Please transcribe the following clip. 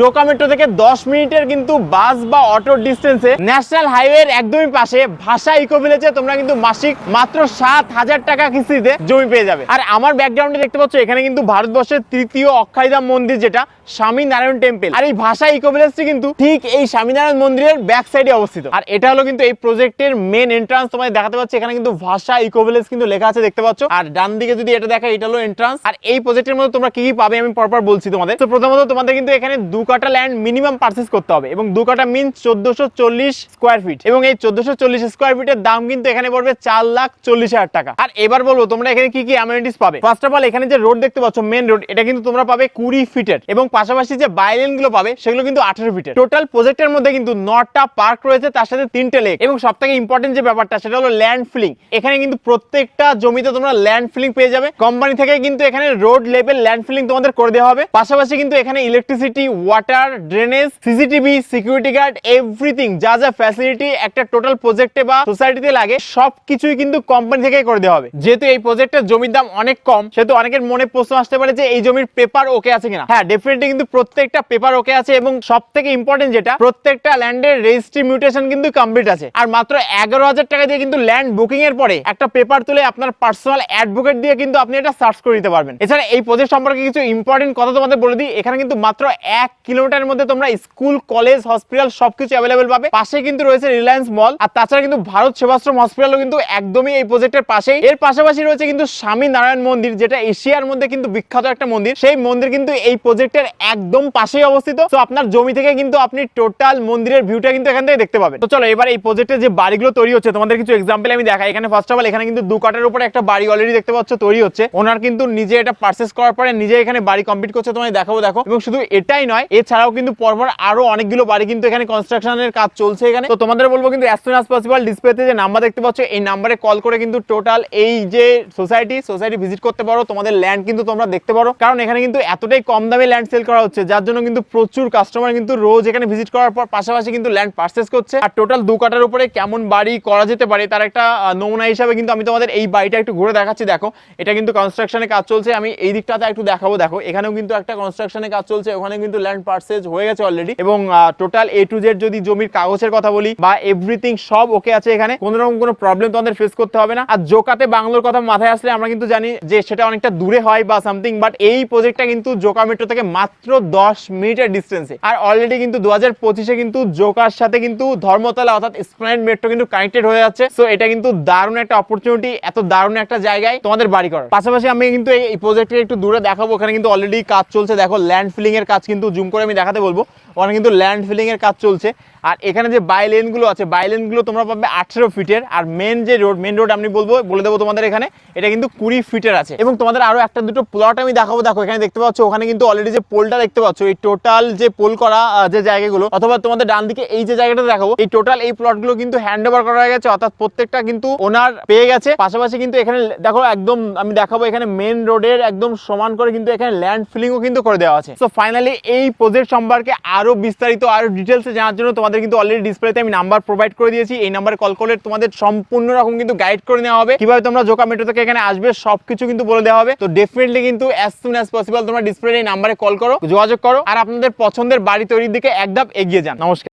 Joka metro থেকে দশ মিনিটের কিন্তু বাস বা অটোর ডিস্টেন্সে ন্যাশনাল হাইওয়ের একদমই পাশে ভাষা ইকো ভিলেজে তোমরা কিন্তু মাসিক মাত্র সাত হাজার টাকা কিস্তিতে জমি পেয়ে যাবে। আর আমার ব্যাকগ্রাউন্ডে দেখতে পাচ্ছ, এখানে কিন্তু ভারতবর্ষের তৃতীয় অক্ষয়ধাম মন্দির যেটা স্বামী নারায়ণ টেম্পল। আর এই ভাষা ইকো ভিলেজটি কিন্তু ঠিক এই স্বামীনারায়ণ মন্দিরের ব্যাক সাইডে অবস্থিত। আর এটা হলো কিন্তু এই প্রজেক্টের মেন এন্ট্রান্স তোমাদের দেখাতে পাচ্ছি। এখানে কিন্তু ভাষা ইকো ভিলেজ কিন্তু লেখা আছে, দেখতে পাচ্ছ। আর ডান দিকে যদি এটা দেখা এটা হলো এন্ট্রান্স আর এই প্রজেক্টের মধ্যে তোমরা কি কি পাবে আমি পরপর বলছি তোমাদের। তো প্রথমত তোমাদের কিন্তু এখানে দু কাটা ল্যান্ড মিনিমাম পারচেস করতে হবে এবং দু কাটা মিন চোদ্দশো চল্লিশ স্কোয়ার ফিট এবং এই চোদ্দশো চল্লিশ স্কোয়ার ফিটের দাম কিন্তু এখানে পড়বে চার লাখ চল্লিশ হাজার টাকা। আর এবার বলব, তোমরা এখানে কি কি অ্যামিনিটিস পাবে? ফার্স্ট অফ অল এখানে যে রোড দেখতে পাচ্ছ মেন রোড এটা কিন্তু তোমরা পাবে কুড়ি ফিটের এবং পাশাপাশি যে বাইলেনগুলো পাবে, সেগুলো কিন্তু আঠারো ফিটের টোটাল প্রজেক্টের মধ্যে কিন্তু নটা পার্ক রয়েছে, তার সাথে তিনটে লেক এবং সব থেকে ইম্পর্টেন্ট যে ব্যাপারটা, সেটা হলো ল্যান্ড ফিলিং এখানে কিন্তু প্রত্যেকটা জমিতে তোমরা ল্যান্ড ফিলিং পেয়ে যাবে। কোম্পানি থেকে কিন্তু এখানে রোড লেভেল ল্যান্ড ফিলিং তোমাদের করে দেওয়া হবে। পাশাপাশি কিন্তু এখানে electricity water drainage CCTV security guard everything যা যা ফ্যাসিলিটি একটা টোটাল প্রজেক্টে বা সোসাইটিতে লাগে, সবকিছুই কিন্তু কোম্পানি থেকে করে দেওয়া হবে। যেহেতু এই প্রজেক্টের জমির দাম অনেক কম, সেহেতু অনেকের মনে প্রশ্ন আসতে পারে যে এই জমির পেপার ওকে আছে কিনা। হ্যাঁ ডেফিনেটলি কিন্তু প্রত্যেকটা পেপার ওকে আছে এবং সব থেকে ইম্পর্টেন্ট যেটা, প্রত্যেকটা ল্যান্ডের রেজিস্ট্রি মিউটেশন কিন্তু কমপ্লিট আছে। আর মাত্র এগারো হাজার টাকা দিয়ে কিন্তু ল্যান্ড বুকিং এর পরে একটা পেপার তুলে আপনার পার্সোনাল অ্যাডভোকেট দিয়ে কিন্তু আপনি এটা সার্চ করে নিতে পারবেন। এছাড়া এই প্রজেক্ট সম্পর্কে কিছু ইম্পর্টেন্ট কথা তোমাদের বলে দিই। এখানে কিন্তু মাত্র এক কিলোমিটারের মধ্যে তোমরা স্কুল কলেজ হসপিটাল সবকিছু অ্যাভেলেবেল পাবে। পাশে কিন্তু রয়েছে রিলায়েন্স মল আর তাছাড়া কিন্তু ভারত সেবাশ্রম হসপিটালও কিন্তু একদমই এই প্রজেক্টের পাশেই। এর পাশাপাশি রয়েছে কিন্তু স্বামী নারায়ণ মন্দির, যেটা এশিয়ার মধ্যে কিন্তু বিখ্যাত একটা মন্দির। সেই মন্দির কিন্তু এই প্রজেক্টের একদম পাশেই অবস্থিত। তো আপনার জমি থেকে কিন্তু আপনি টোটাল মন্দিরের ভিউটা কিন্তু এখান থেকে দেখতে পাবেন। তো চলো, এবার এই প্রজেক্টের যে বাড়িগুলো তৈরি হচ্ছে, তোমাদের কিছু এক্সাম্পল আমি দেখাই। এখানে ফার্স্ট অফ অল এখানে কিন্তু দু কাটার উপরে একটা বাড়ি অলরেডি দেখতে পাচ্ছ, তৈরি হচ্ছে। ওনার কিন্তু নিজে এটা পারচেস করার পরে নিজে এখানে বাড়ি কমপ্লিট করছে, তোমায় দেখাবো, দেখো। এবং শুধু এটাই নয়, এছাড়াও কিন্তু পরপর আরও অনেকগুলো বাড়ি কিন্তু এখানে কনস্ট্রাকশনের কাজ চলছে এখানে। তো তোমাদের বলব কিন্তু অ্যাজ সুন অ্যাজ পসিবল ডিসপ্লেতে যে নাম্বার দেখতে পাচ্ছ, এই নাম্বারে কল করে কিন্তু টোটাল এই যে সোসাইটি সোসাইটি ভিজিট করতে পারো। তোমাদের ল্যান্ড কিন্তু তোমরা দেখতে পারো। কারণ এখানে কিন্তু এতটাই কম দামে ল্যান্ড সেল করা হচ্ছে, যার জন্য কিন্তু প্রচুর কাস্টমার কিন্তু রোজ এখানে ভিজিট করার পর পাশাপাশি কিন্তু ল্যান্ড পারচেস করছে। আর টোটাল দু কাটার উপরে কেমন বাড়ি করা যেতে পারে, তার একটা নমুনা হিসাবে কিন্তু আমি তোমাদের এই বাড়িটা একটু ঘুরে দেখাচ্ছি, দেখো। এটা কিন্তু কনস্ট্রাকশনের কাজ চলছে, আমি এই দিকটাতে একটু দেখাবো, দেখো। এখানেও কিন্তু একটা কনস্ট্রাকশনের কাজ চলছে ওখানে কিন্তু ল্যান্ড পারচেজ হয়ে গেছে অলরেডি এবং টোটাল এ টু জেড যদি জমির কাগজের কথা বলি, বা এভরিথিং সব ওকে আছে এখানে, কোনো রকম কোনো প্রবলেম তোমাদের ফেস করতে হবে না। আর জোকাতে বাংলোর কথা মাথায় আসলে আমরা কিন্তু জানি যে সেটা অনেকটা দূরে হয় বা সামথিং বাট এই প্রজেক্টটা কিন্তু জোকা মেট্রো থেকে মাত্র দশ মিনিটের ডিস্টেন্সে আর অলরেডি কিন্তু দু হাজার পঁচিশে কিন্তু জোকার সাথে কিন্তু ধর্মতলা অর্থাৎ স্প্লেন্ড মেট্রো কিন্তু কানেক্টেড হয়ে যাচ্ছে। সো এটা কিন্তু দারুণ একটা অপরচুনিটি এত দারুণ একটা জায়গায় তোমাদের বাড়ি করার। পাশাপাশি আমি কিন্তু এই- প্রজেক্টটা একটু দূরে দেখাবো। ওখানে কিন্তু অলরেডি কাজ চলছে। দেখো ল্যান্ড ফিলিং এর কাজ কিন্তু জুম করে আমি দেখাতে বলব। ওখানে কিন্তু ল্যান্ড ফিলিং এর কাজ চলছে। আর এখানে যে বাই লেনগুলো আছে বাই লেনগুলো তোমরা পাবে আঠেরো ফিটের। আর মেন যে রোড মেন রোড আমি বলব, বলে দেবো তোমাদের এখানে, এটা কিন্তু কুড়ি ফিটের আছে। এবং তোমাদের আরও একটা দুটো প্লট আমি দেখাবো, দেখো, এখানে দেখতে পাচ্ছ, ওখানে কিন্তু অলরেডি যে পোলটা দেখতে পাচ্ছ, এই টোটাল যে পোল করা যে জায়গাগুলো, অথবা তোমাদের ডান দিকে এই যে জায়গাটা দেখাবো, এই টোটাল এই প্লটগুলো কিন্তু হ্যান্ড ওভার করা হয়ে গেছে, অর্থাৎ প্রত্যেকটা কিন্তু ওনার পেয়ে গেছে। পাশাপাশি কিন্তু এখানে, দেখো, একদম আমি দেখাবো, এখানে মেন রোডের একদম সমান করে কিন্তু এখানে ল্যান্ড ফিলিংও কিন্তু করে দেওয়া আছে। সো ফাইনালি এই প্রজেক্ট সম্পর্কে আরও বিস্তারিত আরও ডিটেলসে জানার জন্য তোমাদের কিন্তু অলরেডি ডিসপ্লেতে আমি নাম্বার প্রোভাইড করে দিয়েছি। এই নাম্বারে কল করলে তোমাদের সম্পূর্ণ রকম কিন্তু গাইড করে নেওয়া হবে। কীভাবে তোমরা জোকা মেট্রো থেকে এখানে আসবে সব কিছু কিন্তু বলে দেওয়া হবে। তো ডেফিনেটলি কিন্তু অ্যাজ সুন অ্যাজ পসিবল তোমরা ডিসপ্লে এই নাম্বারে কল করো, যোগাযোগ করো। আর আপনাদের পছন্দের বাড়ি তৈরির দিকে একদম এগিয়ে যান। নমস্কার।